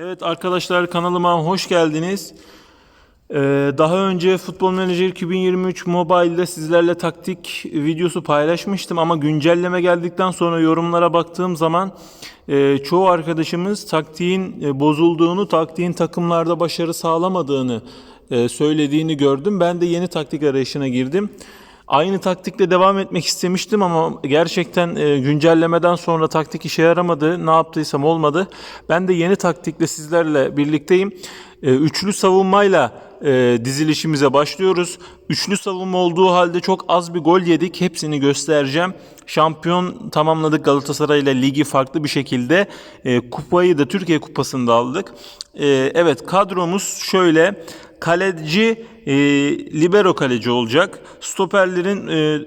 Evet arkadaşlar kanalıma hoş geldiniz. Ee, daha önce Futbol Manager 2023 Mobile'de sizlerle taktik videosu paylaşmıştım ama güncelleme geldikten sonra yorumlara baktığım zaman e, çoğu arkadaşımız taktiğin e, bozulduğunu, taktiğin takımlarda başarı sağlamadığını e, söylediğini gördüm. Ben de yeni taktik arayışına girdim. Aynı taktikle devam etmek istemiştim ama gerçekten e, güncellemeden sonra taktik işe yaramadı. Ne yaptıysam olmadı. Ben de yeni taktikle sizlerle birlikteyim. E, üçlü savunmayla e, dizilişimize başlıyoruz. Üçlü savunma olduğu halde çok az bir gol yedik. Hepsini göstereceğim. Şampiyon tamamladık Galatasaray ile ligi farklı bir şekilde. Kupayı da Türkiye Kupası'nda aldık. Evet kadromuz şöyle. Kaleci e, libero kaleci olacak. Stoperlerin e,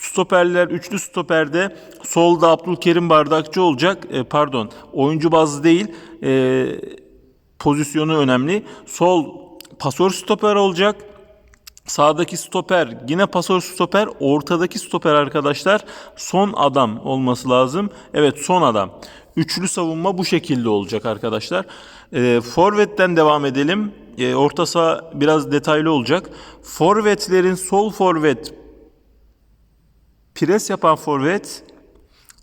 stoperler üçlü stoperde solda Abdülkerim Bardakçı olacak. E, pardon oyuncu bazlı değil. E, pozisyonu önemli. Sol pasör stoper olacak. Sağdaki stoper yine pasör stoper. Ortadaki stoper arkadaşlar son adam olması lazım. Evet son adam. Üçlü savunma bu şekilde olacak arkadaşlar. E, Forvet'ten devam edelim. E, orta saha biraz detaylı olacak. Forvetlerin sol forvet pres yapan forvet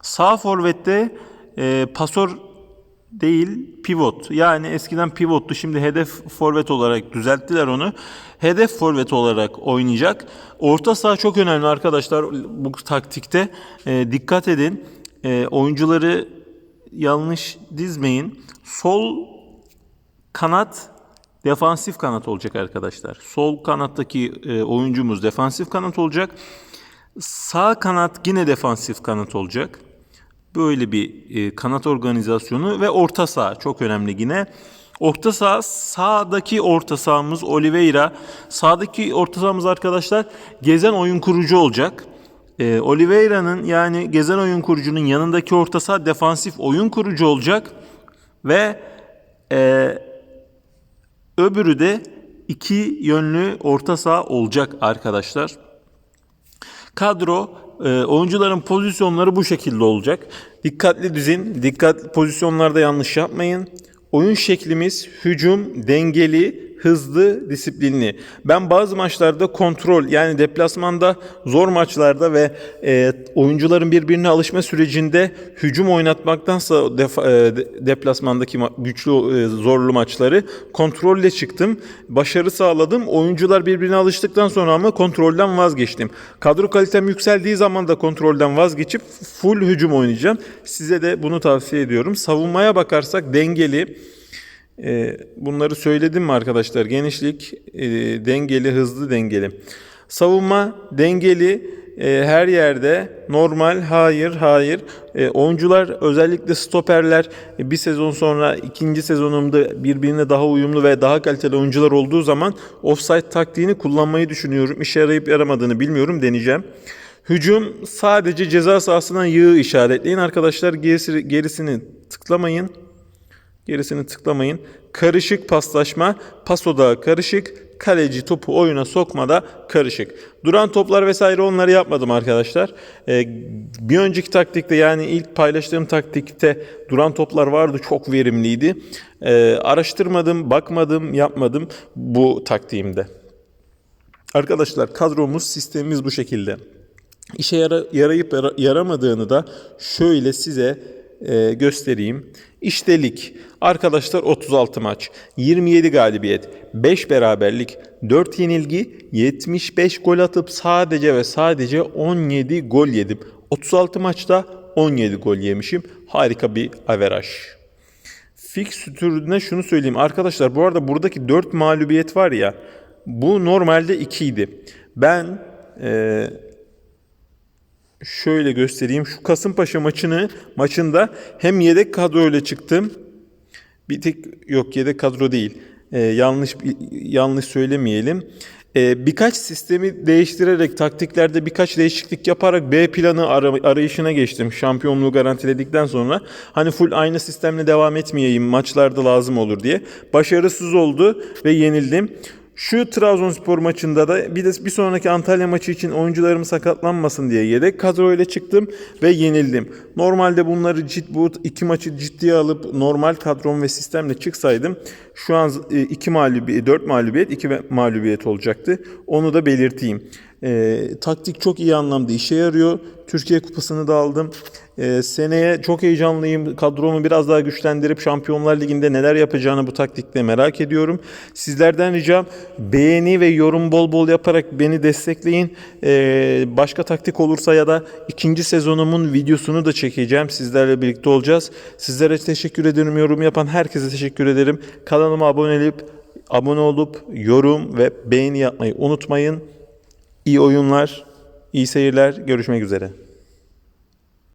sağ forvette e, pasör değil pivot. Yani eskiden pivottu şimdi hedef forvet olarak düzelttiler onu. Hedef forvet olarak oynayacak. Orta saha çok önemli arkadaşlar bu taktikte. E, dikkat edin. E, oyuncuları yanlış dizmeyin. Sol kanat defansif kanat olacak arkadaşlar. Sol kanattaki e, oyuncumuz defansif kanat olacak. Sağ kanat yine defansif kanat olacak. Böyle bir e, kanat organizasyonu ve orta saha çok önemli yine. Orta saha sağdaki orta sahamız Oliveira. Sağdaki orta sahamız arkadaşlar gezen oyun kurucu olacak. E, Oliveira'nın yani gezen oyun kurucunun yanındaki orta saha defansif oyun kurucu olacak. Ve e, öbürü de iki yönlü orta saha olacak arkadaşlar. Kadro e, oyuncuların pozisyonları bu şekilde olacak. Dikkatli dizin, dikkat pozisyonlarda yanlış yapmayın. Oyun şeklimiz hücum, dengeli, hızlı, disiplinli. Ben bazı maçlarda kontrol yani deplasmanda zor maçlarda ve e, oyuncuların birbirine alışma sürecinde hücum oynatmaktansa defa, e, deplasmandaki ma- güçlü e, zorlu maçları kontrolle çıktım. Başarı sağladım. Oyuncular birbirine alıştıktan sonra ama kontrolden vazgeçtim. Kadro kalitem yükseldiği zaman da kontrolden vazgeçip full hücum oynayacağım. Size de bunu tavsiye ediyorum. Savunmaya bakarsak dengeli, bunları söyledim mi arkadaşlar? Genişlik, e, dengeli, hızlı dengeli. Savunma dengeli, e, her yerde normal, hayır, hayır. E, oyuncular özellikle stoperler bir sezon sonra ikinci sezonumda birbirine daha uyumlu ve daha kaliteli oyuncular olduğu zaman offside taktiğini kullanmayı düşünüyorum. İşe yarayıp yaramadığını bilmiyorum, deneyeceğim. Hücum sadece ceza sahasına yığ işaretleyin arkadaşlar. Gerisi, gerisini tıklamayın. Gerisini tıklamayın. Karışık paslaşma, pas odağı karışık, kaleci topu oyuna sokmada karışık. Duran toplar vesaire onları yapmadım arkadaşlar. Ee, bir önceki taktikte yani ilk paylaştığım taktikte duran toplar vardı çok verimliydi. Ee, araştırmadım, bakmadım, yapmadım bu taktiğimde. Arkadaşlar kadromuz, sistemimiz bu şekilde. İşe yara- yarayıp yara- yaramadığını da şöyle size e, göstereyim. İşte lig. Arkadaşlar 36 maç, 27 galibiyet, 5 beraberlik, 4 yenilgi, 75 gol atıp sadece ve sadece 17 gol yedim. 36 maçta 17 gol yemişim. Harika bir averaj. Fikstürüne şunu söyleyeyim. Arkadaşlar bu arada buradaki 4 mağlubiyet var ya bu normalde 2 idi. Ben e, şöyle göstereyim. Şu Kasımpaşa maçını maçında hem yedek kadroyla çıktım. Bir tek yok yedek kadro değil. Ee, yanlış yanlış söylemeyelim. Ee, birkaç sistemi değiştirerek taktiklerde birkaç değişiklik yaparak B planı ara- arayışına geçtim. Şampiyonluğu garantiledikten sonra hani full aynı sistemle devam etmeyeyim maçlarda lazım olur diye. Başarısız oldu ve yenildim. Şu Trabzonspor maçında da bir de bir sonraki Antalya maçı için oyuncularım sakatlanmasın diye yedek kadroyla çıktım ve yenildim. Normalde bunları cid, bu iki maçı ciddiye alıp normal kadrom ve sistemle çıksaydım şu an e, iki mağlubiyet, dört mağlubiyet, iki mağlubiyet olacaktı. Onu da belirteyim. E, taktik çok iyi anlamda işe yarıyor. Türkiye Kupası'nı da aldım. E, seneye çok heyecanlıyım. Kadromu biraz daha güçlendirip Şampiyonlar Ligi'nde neler yapacağını bu taktikle merak ediyorum. Sizlerden ricam beğeni ve yorum bol bol yaparak beni destekleyin. E, başka taktik olursa ya da ikinci sezonumun videosunu da çekeceğim. Sizlerle birlikte olacağız. Sizlere teşekkür ederim. Yorum yapan herkese teşekkür ederim. Kanalıma abone olup abone olup yorum ve beğeni yapmayı unutmayın. İyi oyunlar, iyi seyirler. Görüşmek üzere.